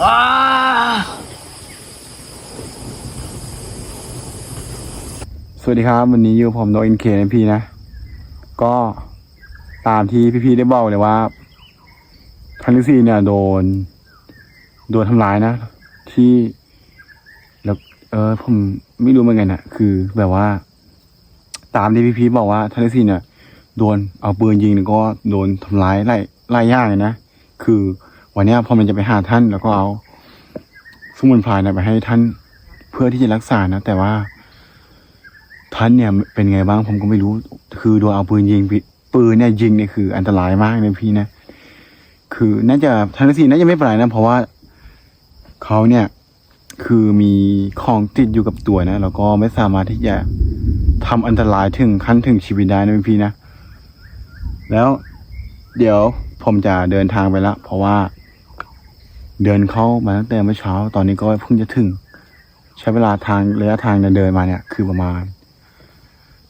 สวัสดีครับ วันนี้อยู่ผมโนอินเคนะพี่นะ ก็ตามที่พี่ๆได้บอกเลยว่าทันลิซีเนี่ยโดน โดนทำร้ายนะ ที่แล้วเออผมไม่รู้เหมือนกันนะคือแบบว่า ตามที่พี่ๆบอกว่าทันลิซีเนี่ยโดนเอาปืนยิงแล้วก็โดนทำร้ายไล่ไล่ย่างเลยนะคือ วันนี้ยพอมันจะไปหาท่านแล้วก็เอาสมุนไพรนะไปให้ท่านเพื่อที่จะรักษานะแต่ว่าท่านเนี่ยเป็นไงบ้างผมก็ไม่รู้ คือโดนเอาปืนยิงพี่ปืนเนี่ยยิงเนี่ยคือ อันตรายมากนะพี่นะ คือน่าจะท่านฤาษีน่าจะไม่เป็นไรนะ เพราะว่าเขาเนี่ยคือมีของติดอยู่กับตัวนะแล้วก็ไม่สามารถที่จะทำอันตรายถึงขั้นถึงชีวิตได้นะพี่นะ แล้วเดี๋ยวผมจะเดินทางไปละเพราะว่า เดินเข้ามาตั้งแต่เมื่อเช้า ตอนนี้ก็เพิ่งจะถึง ใช้เวลาทางระยะทางเนี่ยเดินมาเนี่ย คือประมาณ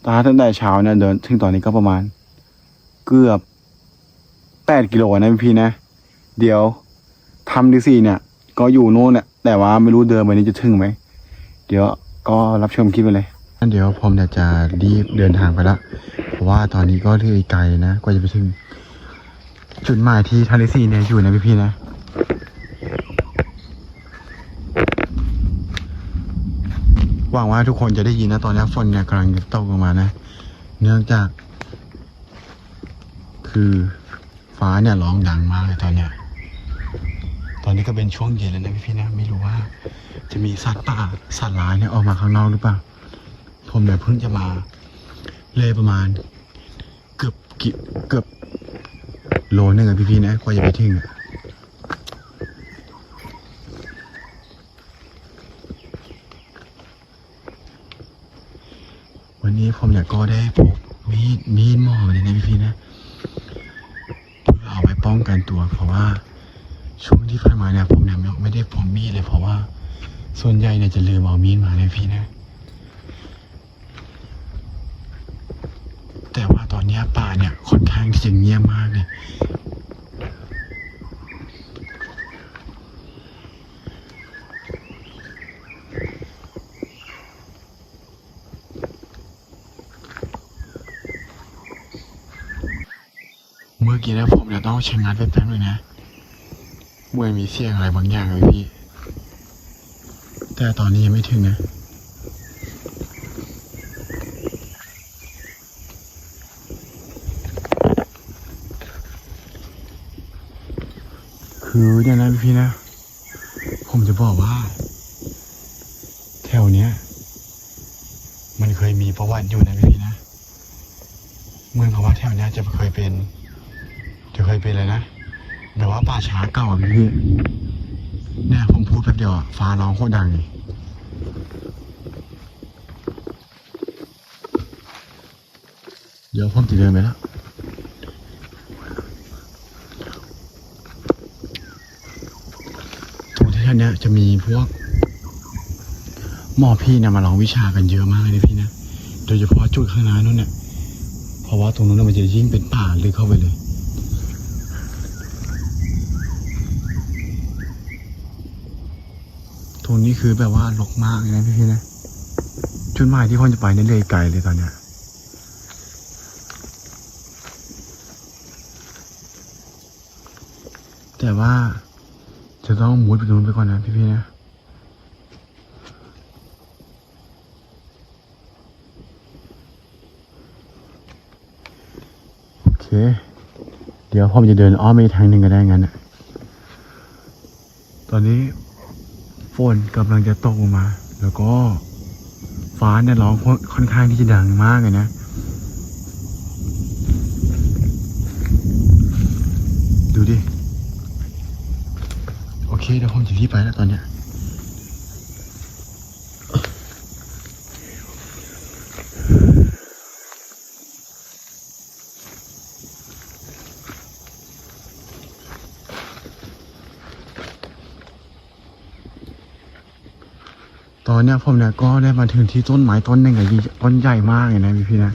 ตาตั้งแต่เช้าเนี่ยเดินถึงตอนนี้ก็ประมาณ เกือบแปดกิโลนะพี่นะ เดี๋ยวทำดีสี่เนี่ย ก็อยู่โน่นเนี่ยแต่ว่าไม่รู้เดินไปนี้จะถึงไหม เดี๋ยวก็รับชมคลิปไปเลยเดี๋ยวผมเนี่ยจะรีบเดินทางไปละ เพราะว่าตอนนี้ก็เรื่อยไกลนะ กว่าจะไปถึง จุดหมายที่ทาริซีเนี่ยอยู่นะพี่ๆนะ หวังว่าทุกคนจะได้ยินนะตอนนี้ฝนเนี่ยกำลังตกลงมานะ เนื่องจาก คือฟ้าเนี่ยร้องดังมากเลยตอนเนี้ยตอนนี้ก็เป็นช่วงเย็นแล้วนะพี่ๆนะไม่รู้ว่า จะมีสัตว์ป่าสัตว์ร้ายเนี่ยออกมาข้างนอกหรือเปล่าผมเนี่ยเพิ่งจะมา เลยประมาณ เกือบกิเกือบโลนึงอะพี่ๆนะกว่าจะไปถึงอะ นี้ผมเนี่ยก็ได้พกมีดมีดหมอเลยนะพี่ๆนะเพื่อเอาไว้ป้องกันตัว เพราะว่าช่วงที่ผ่านมาเนี่ยผมเนี่ยไม่ได้พกมีดเลยเพราะว่า ส่วนใหญ่เนี่ยจะลืมเอามีดมาเลยพี่นะ แต่ว่าตอนนี้ป่าเนี่ยค่อนข้างที่จะเงียบมากเลย กี้นะผมเนี่ยต้องชะงัดไปแป๊บนึงนะเมื่อมีเสียงอะไรบางอย่างเลยพี่ แต่ตอนนี้ยังไม่ถึงนะคือเนี่ยนะพี่นะ ผมจะบอกว่า แถวเนี้ย มันเคยมีประวัติอยู่นะพี่นะ เมือนกับว่าแถวเนี้ยจะเคยเป็น เคยเป็นเลยนะแบบว่าป่าช้าเก่าอะพี่เนี่ยผมพูดแป๊บเดียวอะฟ้าร้องโคตรดังเลยเดี๋ยวผมจะเดินไปแล้วตรงที่เนี้ยจะมีพวกหมอพี่เนี่ยมาลองวิชากันเยอะมากเลยพี่นะ โดยเฉพาะจุดข้างหน้านู้นเนี่ย เพราะว่าตรงนู้นนะมันจะยิ่งเป็นป่าลึกเข้าไปเลย รงนี้คือแบบว่าหลกมากเลยนะพี่ๆนะจุดหมายที่พ่อจะไปนี่เลยไกลเลยตอนเนี้ยแต่ว่าจะต้องมุดไปตรงนู้นไปก่อนนะพี่ๆนะโอเค เดี๋ยวผมจะเดินอ้อมไปอีทางหนึ่งก็ได้งั้นนะตอนนี้ ฝนกำลังจะตกลงมา แล้วก็ฟ้าเนี่ยร้องค่อนข้างที่จะดังมากเลยนะ ดูดิ โอเคเดี๋ยวผมจะรีบไปแล้วตอนเนี้ย ตอนเนี้ยผมเนี่ยก็ได้มาถึงที่ต้นไม้ต้นหนึ่งอะพี่ต้นใหญ่มากเลยนะพี่พี่นะ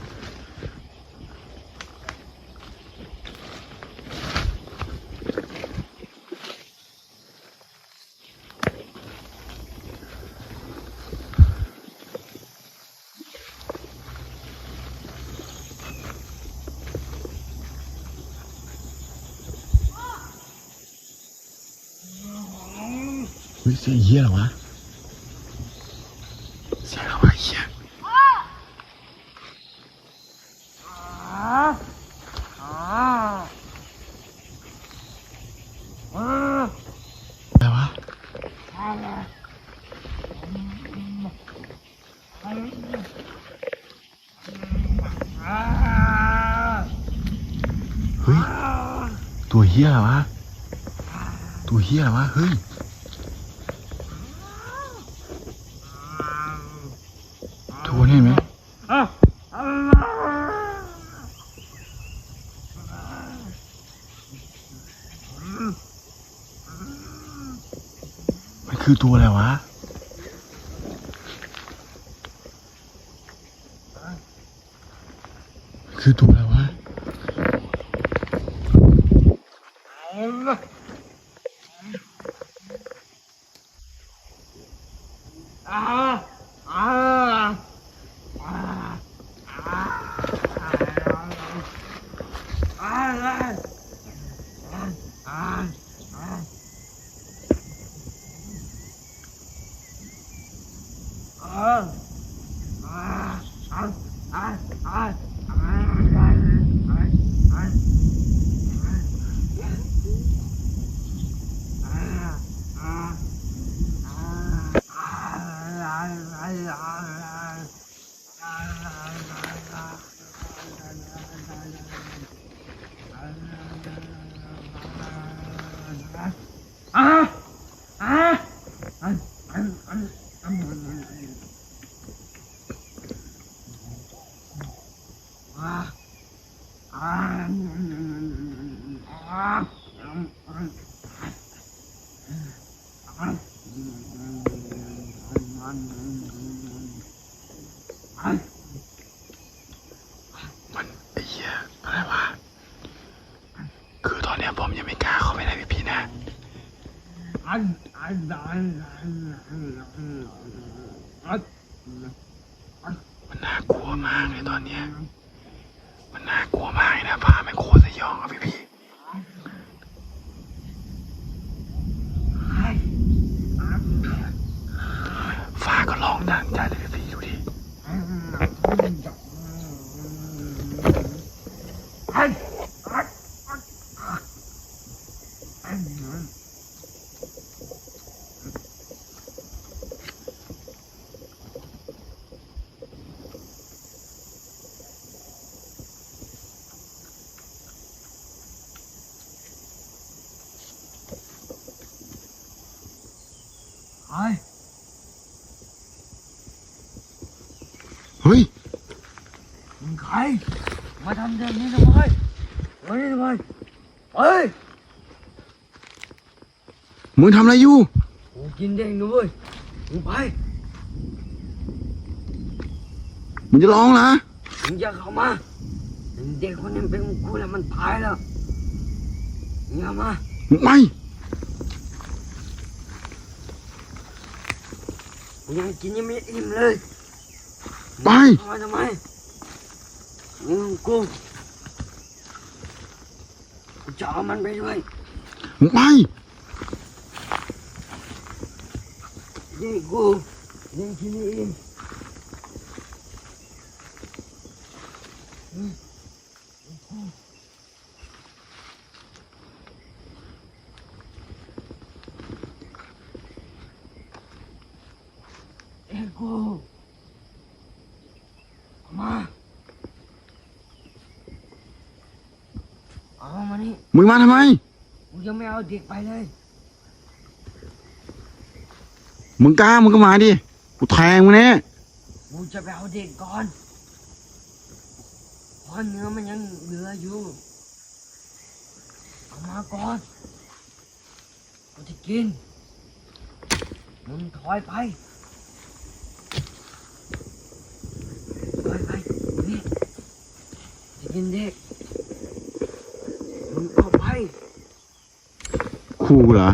ต ฮ้ยเสียงเหี้ยเหรอวะเสียงอะไรวะเหี้ยอะไรวะเฮ้ยตัว เหี้ยเหรวะ ตัวเหี้ยเหรวะ เฮ้ย ทุกคนเห็นไหมมันคือตัวอะไรวะคือตัว อะ ไรวะ มันไอ้เหี้ยอะไรวะ คือตอนเนี้ยผมยังไม่กล้าเข้าไปในพี่ๆนะ มันน่ากลัวมากเลยตอนเนี้ย มันน่ากลัวมากเลยนะพาไม่โคตรสยองอะพี่พี่ฟ้า ก็ลองดังใจเลยพี่พี่ดูดิ เฮ้ย มึงใคร มาทำเรื่องนี้ทำไมเฮ้ยทำไมเฮ้ยมึงทำอะไรอยู่กูกินเด้งนะเว้ยมึงไปมึงจะร้องนะมึงอย่าเข้ามาเด็กคนนี้เป็นของกูแล้วมันตายแล้วมึงอย่ามามึงไม่มึงยังกินยังไม่อิ่มเลยไปเข้ามาทำไม มึงของกูกูจะเอามันไปด้วย มึงไป เด็กกูยังกินไม่อิ่มเด็กกูเอามาเอา มานี่มึงมาทำไม กูยังไม่เอาเด็กไปเลย มึงกล้ามึงก็มาดิ กูแทงมึงแน่กูจะไปเอาเด็กก่อนเพราะเนื้อมันยังเหลืออยู่ เอามาก่อน กูจะกิน มึงถอยไป ถอยไป นี่จะกินเด็ก มึงเข้าไป คู่กูเหรอ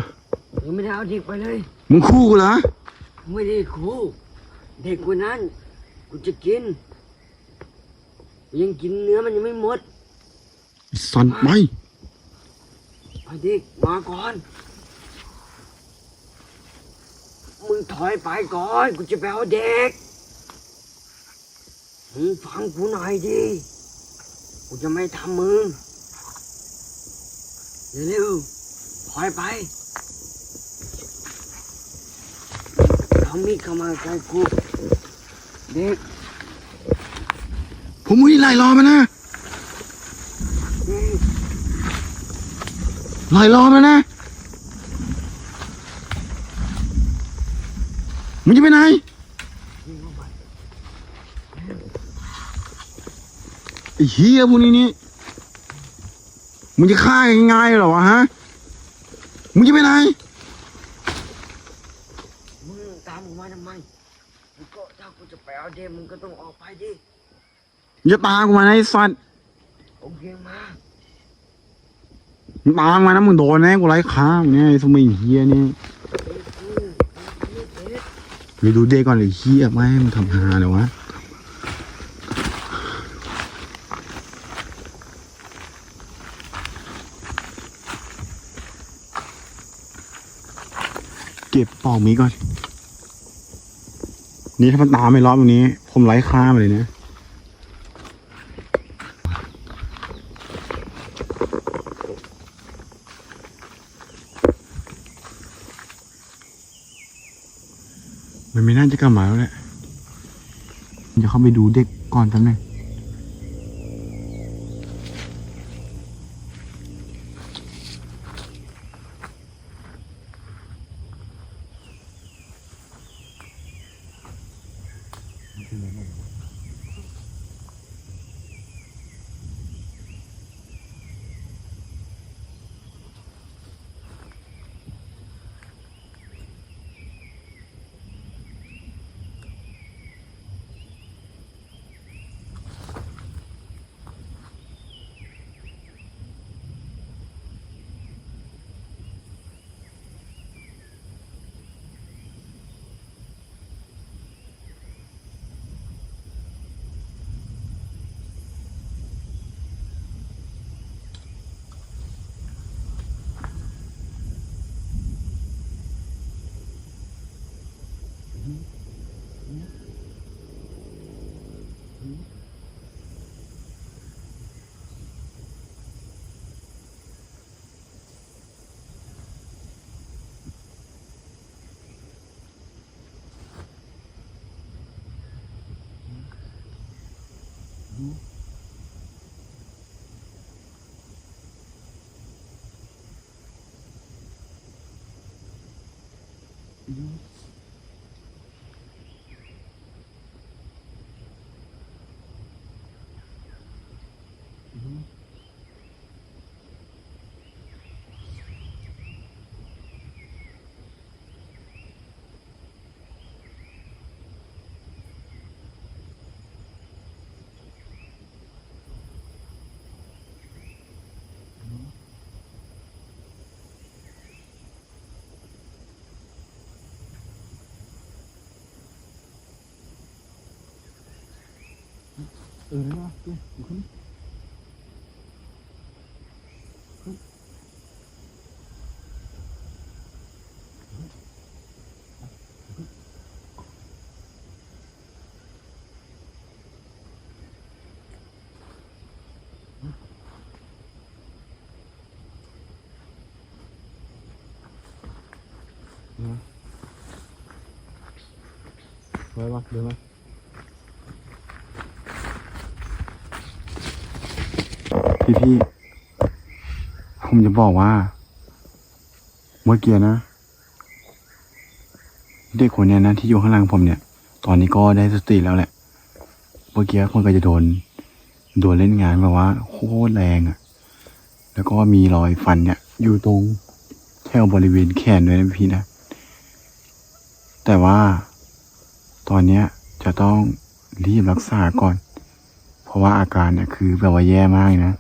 ยังไม่ได้เอาเด็กไปเลย มึงคู่กูเหรอ ไม่ได้ครูเด็กคนนั้น กูจะกิน ยังกินเนื้อมันยังไม่หมดไอ้สันไปเอาเด็กมาก่อน มึงถอยไปก่อน กูจะไปเอาเด็ก มึงฟังกูหน่อยดิ กูจะไม่ทำมึง เร็วๆ ถอยไปเอามีดเข้ามาใกล้กูเด็กผมไม่ได้ไล่รอมันนะไล่รอมันนะมึงจะไปไหนเข้าไอ้เฮียพวกนี้นี่มึงจะฆ่าง่ายๆหรอวะฮะ มึงจะไปไหน มึงตามกูมาทำไมมึงก็ถ้ากูจะไปเอาเด็กมึงก็ต้องออกไปดิอย่าตามกูมานะไอ้สัตว์โอเคมามึงตามมานะมึงโดนแน่กูไล่ฆ่ามึงเนี่ยไอ้สมัยเฮียนี่เด็กกูเด็กไปดูเด็กก่อนเลยเฮียไม่ให้มึงทำหาเลยวะ เก็บปอกมีก่อน นี่ถ้ามันตามไม่รอบตรงนี้ ผมไล่ฆ่ามันเลยนะมันไม่น่าจะกลับมาแล้วแหละเดี๋ยวเข้าไปดูเด็กก่อนแป๊บนึง เอ อนะดูดูขึ้นไว้วะเดี๋ยวมา พี่พี่ๆผมจะบอกว่า เมื่อกี้นะเด็กคนเนี้ยนะที่อยู่ข้างหลังผมเนี่ย ตอนนี้ก็ได้สติแล้วแหละ เมื่อกี้คนก็จะโดน โดนเล่นงานแบบว่าโคตรแรงอะ่ะ แล้วก็มีรอยฟันเนี่ย อยู่ตรงแถวบริเวณแขนด้วยนะพี่นะ แต่ว่าตอนเนี้ยจะต้องรีบรักษาก่อน เพราะว่าอาการเนี่ยคือแบบว่าแย่มากนะ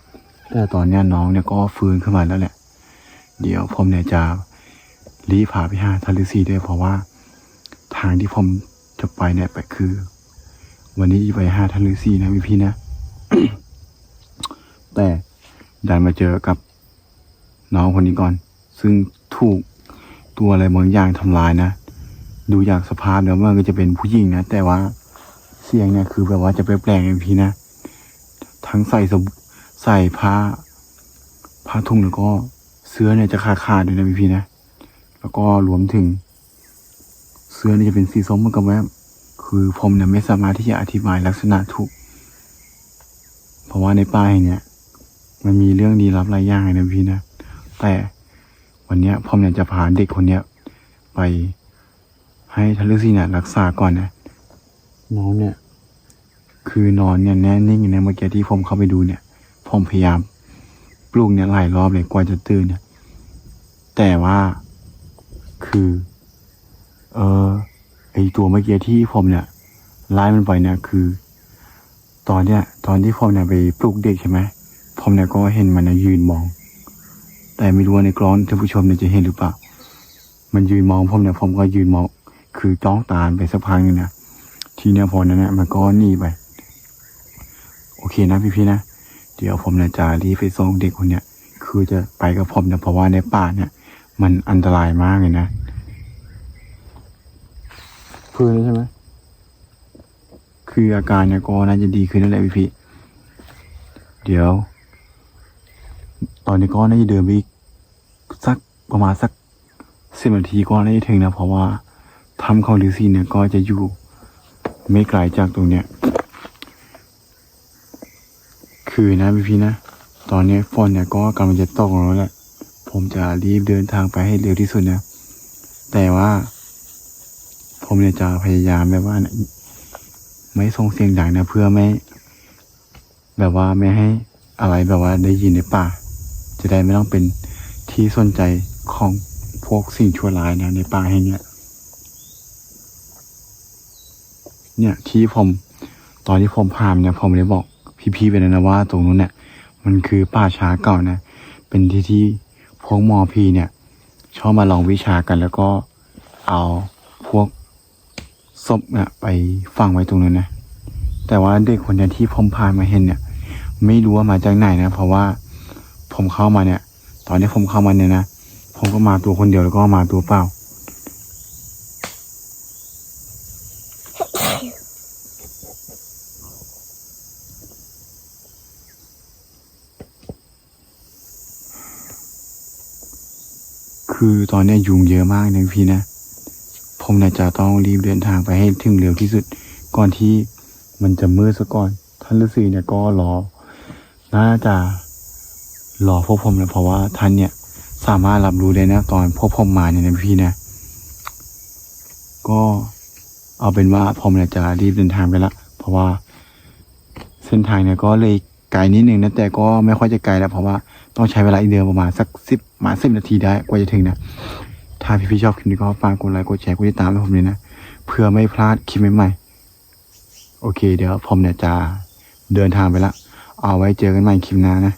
แต่ตอนนี้น้องเนี่ยก็ฟื้นขึ้นมาแล้วแหละ เดี๋ยวผมเนี่ยจะรีบพาไปหาทาริซีด้วยเพราะว่าทางที่ผมจะไปเนี่ยไปคือ วันนี้จะไปหาทาริซีนะพี่พี่นะ แต่ดันมาเจอกับน้องคนนี้ก่อน ซึ่งถูกตัวอะไรบางอย่างทำลายนะ ดูจากสภาพแล้วมันก็จะเป็นผู้หญิงนะ แต่ว่าเสียงเนี่ยคือแบบว่าจะแปลกๆอย่างพี่นะ ทั้งใส่ส ใส่ผ้า ผ้าทุ่งแล้วก็เสื้อเนี่ยจะขาดขาดๆด้วยนะพี่พี่นะ แล้วก็รวมถึง เสื้อเนี่ยจะเป็นสีส้มเหมือนกับว่าคือผมเนี่ยไม่สามารถที่จะอธิบายลักษณะถูก เพราะว่าในป้ายเนี่ย มันมีเรื่องลี้ลับหลายอย่างนะพี่นะ แต่วันเนี้ยผมเนี่ยจะพาเด็กคนเนี้ยไปให้ทันฤาษีเนี่ยรักษาก่อนนะน้องเนี่ย คือนอนเนี่ยแน่นิ่งอยู่ในเมื่อกี้ที่ผมเข้าไปดูเนี่ย ผมพยายามปลุกเนี่ยหลายรอบเลยกว่าจะตื่นเนี่ย แต่ว่าคือ เออไอตัวเมื่อกี้ที่ผมเนี่ยไล่มันไปเนี่ยคือ ตอนเนี้ยตอนที่ผมเนี่ยไปปลุกเด็กใช่ไหมผมเนี่ยก็เห็นมันนี่ยยืนมอง แต่ไม่รู้ว่าในกล้องท่านผู้ชมเนี่ยจะเห็นหรือเปล่า มันยืนมองผมเนี่ยผมก็ยืนมอง คือจ้องตาไปสักพักนึงนะทีเนี้ยพอนั้นเนี่ยมันก็หนีไป โอเคนะพี่ๆนะ เดี๋ยวผมเนี่ยจะรีบไปส่งเด็กคนเนี้ยคือจะไปกับผมเนี่ยเพราะว่าในป่าเนี่ย มันอันตรายมากเลยนะฟื้นแล้วใช่ไหมคืออาการเนี่ยก็น่าจะดีขึ้นนั่นแหละพี่พี่ๆเดี๋ยว ตอนนี้ก็น่าจะเดินไปอีกสักประมาณสักสิบนาทีก็น่าจะถึงนะเพราะว่าทำของลิซี่เนี่ยก็จะอยู่ไม่ไกลจากตรงเนี้ย คือนะพี่พี่นะ ตอนนี้ฝนเนี่ยก็กำลังจะตกแล้วแหละ ผมจะรีบเดินทางไปให้เร็วที่สุดนะ แต่ว่า ผมเนี่ยจะพยายามแบบว่าไม่ส่งเสียงดังนะเพื่อไม่ แบบว่าไม่ให้อะไรแบบว่าได้ยินในป่า จะได้ไม่ต้องเป็นที่สนใจของพวกสิ่งชั่วร้ายนะในป่าแห่งนี้เนี่ยที่ผม ตอนที่ผมพามเนี่ยผมได้บอก พี่ๆไปแล้วนะว่าตรงนู้นเนี่ยมันคือป่าช้าเก่านะ เป็นที่ที่พวกมอพีเนี่ย ชอบมาลองวิชากันแล้วก็เอาพวกศพเนี่ยไปฝังไว้ตรงนั้นนะ แต่ว่าเด็กคนเนี้ยที่ผมพามาเห็นเนี่ย ไม่รู้ว่ามาจากไหนนะ เพราะว่าผมเข้ามาเนี่ย ตอนที่ผมเข้ามาเนี่ยนะ ผมก็มาตัวคนเดียวแล้วก็มาตัวเปล่า คือตอนนี้ยยุงเยอะมากนะพี่นะ ผมเนี่ยจะต้องรีบเดินทางไปให้ถึงเร็วที่สุด ก่อนที่มันจะมืดซะก่อน ท่านฤาษีเนี่ยก็รอ น่าจะรอพวกผมนะเพราะว่าท่านเนี่ยสามารถรับรู้ได้นะตอนพวกผมมาเนี่ยนะพี่นะ ก็เอาเป็นว่าผมเนี่ยจะรีบเดินทางไปละ เพราะว่าเส้นทางเนี่ยก็เลย ไกลนิดนึงนะแต่ก็ไม่ค่อยจะไกลแล้วเพราะว่าต้องใช้เวลาอีกเดินประมาณสักสิบมาสิบนาทีได้กว่าจะถึงนะ ถ้าพี่ๆชอบคลิปนี้ก็ฝากกดไลค์กดแชร์กดติดตามให้ผมเลยนะ เพื่อไม่พลาดคลิปใหม่ๆโอเคเดี๋ยวผมเนี่ยจะเดินทางไปละ เอาไว้เจอกันใหม่คลิปหน้านะ